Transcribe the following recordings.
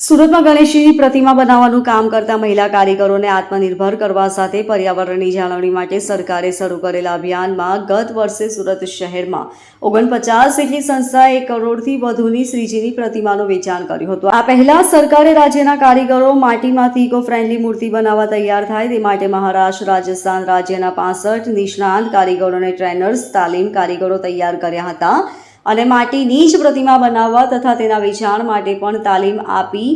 સુરતમાં ગણેશજીની પ્રતિમા બનાવવાનું કામ કરતા મહિલા કારીગરોને આત્મનિર્ભર કરવા સાથે પર્યાવરણની જાળવણી માટે સરકારે શરૂ કરેલા અભિયાનમાં ગત વર્ષે સુરત શહેરમાં ઓગણપચાસ જેટલી સંસ્થાએ એક કરોડથી વધુની શ્રીજીની પ્રતિમાનું વેચાણ કર્યું હતું. આ પહેલા સરકારે રાજ્યના કારીગરો માટીમાંથી ઇકો ફ્રેન્ડલી મૂર્તિ બનાવવા તૈયાર થાય તે માટે મહારાષ્ટ્ર, રાજસ્થાન રાજ્યના પાસઠ નિષ્ણાંત કારીગરોને ટ્રેનર્સ, તાલીમ કારીગરો તૈયાર કર્યા હતા. અને માટીની જ પ્રતિમા બનાવવા તથા તેના વેચાણ માટે પણ તાલીમ આપી,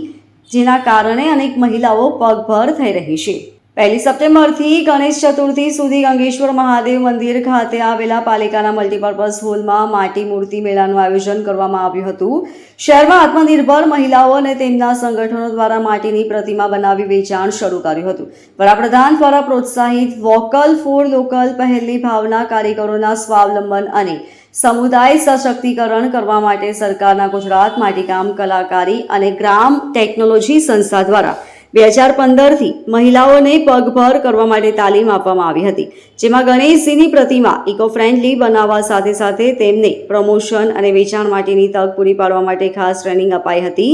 જેના કારણે અનેક મહિલાઓ પગભર થઈ રહી છે. પહેલી સપ્ટેમ્બરથી ગણેશ ચતુર્થી સુધી ગંગેશ્વર મહાદેવ મંદિર ખાતે આવેલા પાલિકાના મલ્ટીપર્પઝ હોલમાં માટી મૂર્તિ મેળાનું આયોજન કરવામાં આવ્યું હતું. શહેરમાં આત્મનિર્ભર મહિલાઓ અને તેમના સંગઠનો દ્વારા માટીની પ્રતિમા બનાવી વેચાણ શરૂ કર્યું હતું. વડાપ્રધાન દ્વારા પ્રોત્સાહિત વોકલ ફોર લોકલ પહેલની ભાવના કારીગરોના સ્વાવલંબન અને સમુદાય સશક્તિકરણ કરવા માટે સરકારના ગુજરાત માટીકામ કલાકારી અને ગ્રામ ટેકનોલોજી સંસ્થા દ્વારા બે હજાર પંદરથી મહિલાઓને પગભર કરવા માટે તાલીમ આપવામાં આવી હતી, જેમાં ગણેશજીની પ્રતિમા ઇકો ફ્રેન્ડલી બનાવવા સાથે સાથે તેમને પ્રમોશન અને વેચાણ માટેની તક પૂરી પાડવા માટે ખાસ ટ્રેનિંગ અપાઈ હતી.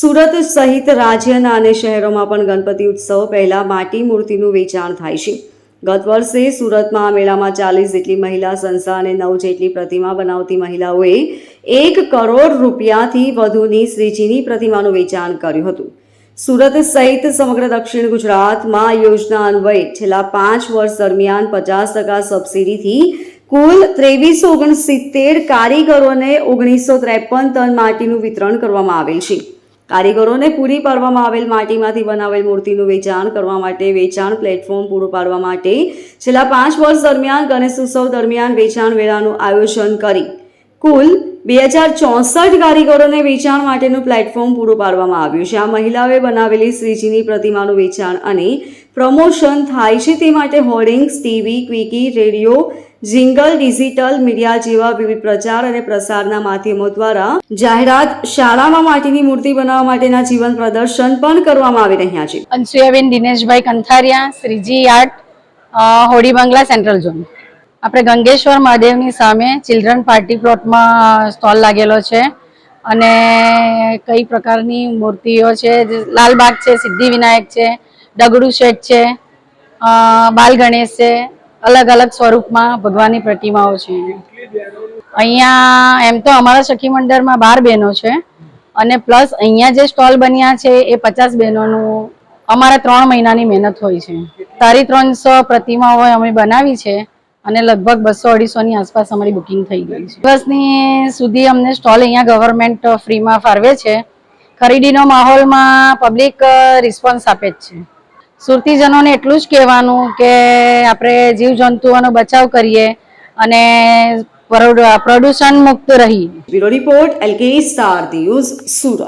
સુરત સહિત રાજ્યના અને શહેરોમાં પણ ગણપતિ ઉત્સવ પહેલાં માટી મૂર્તિનું વેચાણ થાય છે. ગત વર્ષે સુરતમાં આ મેળામાં ચાલીસ જેટલી મહિલા, સંસ્થા અને નવ જેટલી પ્રતિમા બનાવતી મહિલાઓએ એક કરોડ રૂપિયાથી વધુની શ્રીજીની પ્રતિમાનું વેચાણ કર્યું હતું. સુરત સહિત સમગ્ર દક્ષિણ ગુજરાતમાં આ યોજના અન્વયે છેલ્લા પાંચ વર્ષ દરમિયાન પચાસ ટકા સબસિડીથી કુલ ત્રેવીસો ઓગણસિત્તેર કારીગરોને ઓગણીસો ત્રેપન ટન માટીનું વિતરણ કરવામાં આવેલ છે. કારીગરોને પૂરી પાડવામાં આવેલ માટીમાંથી બનાવેલ મૂર્તિનું વેચાણ કરવા માટે વેચાણ પ્લેટફોર્મ પૂરું પાડવા માટે છેલ્લા પાંચ વર્ષ દરમિયાન ગણેશ ઉત્સવ દરમિયાન વેચાણ વેળાનું આયોજન કરી કુલ બે હજાર ચોસઠ કારીગરોને વેચાણ માટેનું પ્લેટફોર્મ પૂરું પાડવામાં આવ્યું છે. આ મહિલાઓએ બનાવેલી શ્રીજીની પ્રતિમાનું વેચાણ અને પ્રમોશન થાય છે તે માટે hoardings, TV, quickie, radio, jingle, digital media જેવા વિવિધ પ્રચાર અને પ્રસારના માધ્યમો દ્વારા જાહેરાત શાળામાં માટીની મૂર્તિ બનાવવા માટેના જીવન પ્રદર્શન પણ કરવામાં આવી રહ્યા છે. Anasuyaben Dineshbhai Kanthariya, Shreeji art Hodi Bangla, central zone. આપણે ગંગેશ્વર મહાદેવની સામે ચિલ્ડ્રન પાર્ટી પ્લોટમાં સ્ટોલ લાગેલો છે. અને કઈ પ્રકારની મૂર્તિઓ છે? લાલબાગ છે સિદ્ધિ વિનાયક છે, ડગડુ શેઠ છે બાલ ગણેશ છે. અલગ અલગ સ્વરૂપમાં ભગવાનની પ્રતિમાઓ છે. અહીંયા એમ તો અમારા સખી મંડળમાં બાર બહેનો છે. અને પ્લસ અહીંયા જે સ્ટોલ બન્યા છે એ પચાસ બહેનોનું અમારા ત્રણ મહિનાની મહેનત હોય છે. તારી ત્રણસો પ્રતિમાઓ અમે બનાવી છે. અને લગભગ બસો અઢીસોની આસપાસ અમારી બુકિંગ થઈ ગઈ છે. દિવસની સુધી અમને સ્ટોલ અહીંયા ગવર્મેન્ટ ફ્રીમાં ફાળવે છે. ખરીદીનો માહોલમાં પબ્લિક રિસ્પોન્સ આપે જ છે. સુરતીજનોને એટલું જ કહેવાનું કે આપણે જીવજંતુઓનો બચાવ કરીએ અને પ્રદૂષણ મુક્ત રહીએ. Bureau report LK star news, Surat.